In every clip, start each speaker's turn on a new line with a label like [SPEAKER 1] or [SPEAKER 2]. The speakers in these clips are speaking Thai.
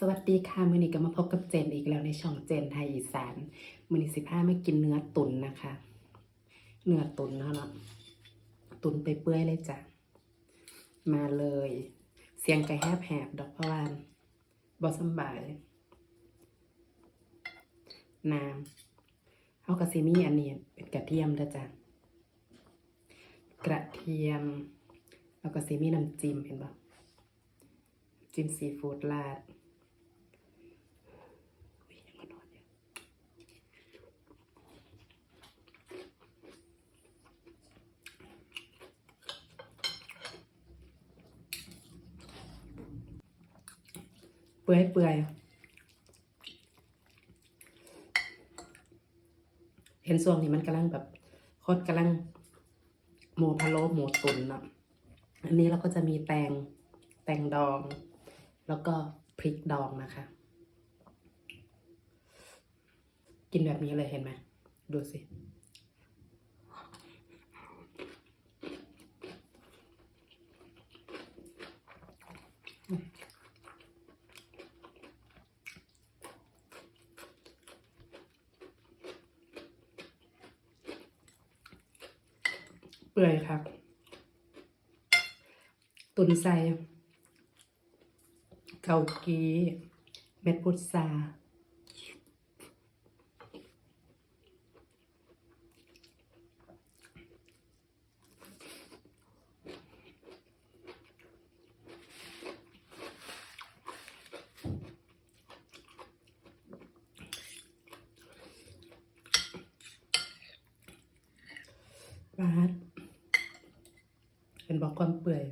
[SPEAKER 1] สวัสดีค่ะมือนี้ก็มาพบกับเจนอีกแล้วในช่องเจนไทยอีสานมือนี้สิบห้าไม่กินเนื้อตุ๋นนะคะ เนื้อตุ๋นเนาะเนาะตุ๋นไปเปื่อยเลยจ้ะมาเลย เสียงไก่แหบแหบๆดอกพราะว่าบอสำบายน้ำเอากระซิมีอันนี้เป็นกระเทียมเด้อจ้ะกระเทียมแล้วก็ซีมี่น้ำจิ้มเห็นปะจิ้มซีฟู้ดราด อุ๊ยยังมานอนอยู่เปื่อยเปื่อยเห็นส่วงนี้มันกำลังแบบโคตรกำลังหมูพะโล้หมูตุ๋นเนาะอันนี้เราก็จะมีแตงแตงดอง แล้วก็พริกดองนะคะ กินแบบนี้เลยเห็นไหมดูสิ เปื่อยครับ ตุนใส่เกากีเม็ดพุทราบาด เป็นบอกความเปื่อย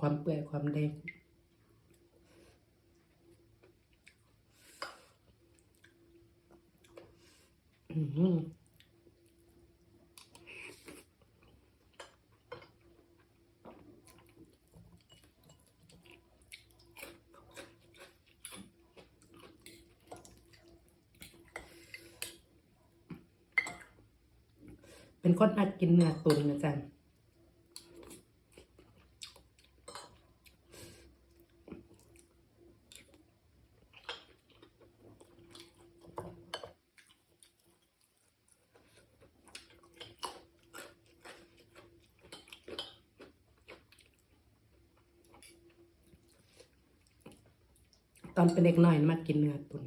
[SPEAKER 1] ความเปื่อยความเด้งอือหือเป็นคนอัดกินเนื้อตุนนะจ๊ะ ตอนเป็นเด็กน้อยมากินเนื้อตุน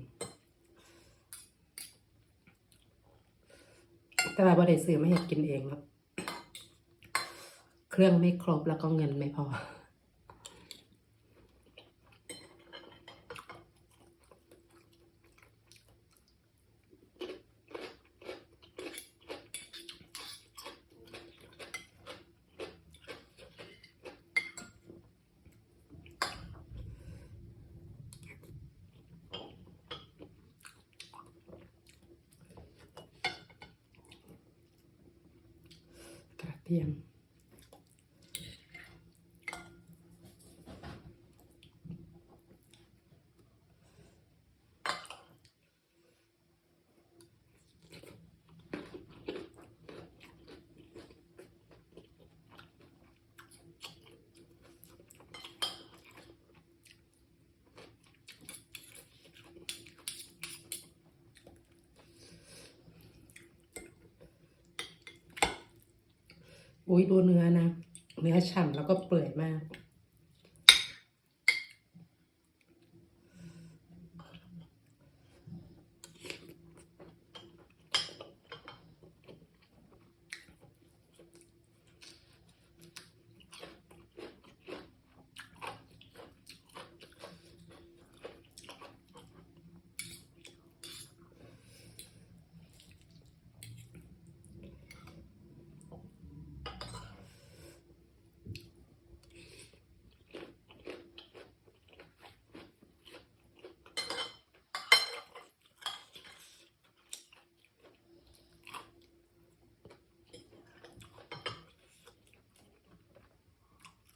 [SPEAKER 1] แต่ว่าบ่ได้ซื้อไม่เห็นกินเองครับ เครื่องไม่ครบแล้วก็เงินไม่พอ ก อุ้ยดูเนื้อนะ เนื้อฉ่ำแล้วก็เปื่อยมาก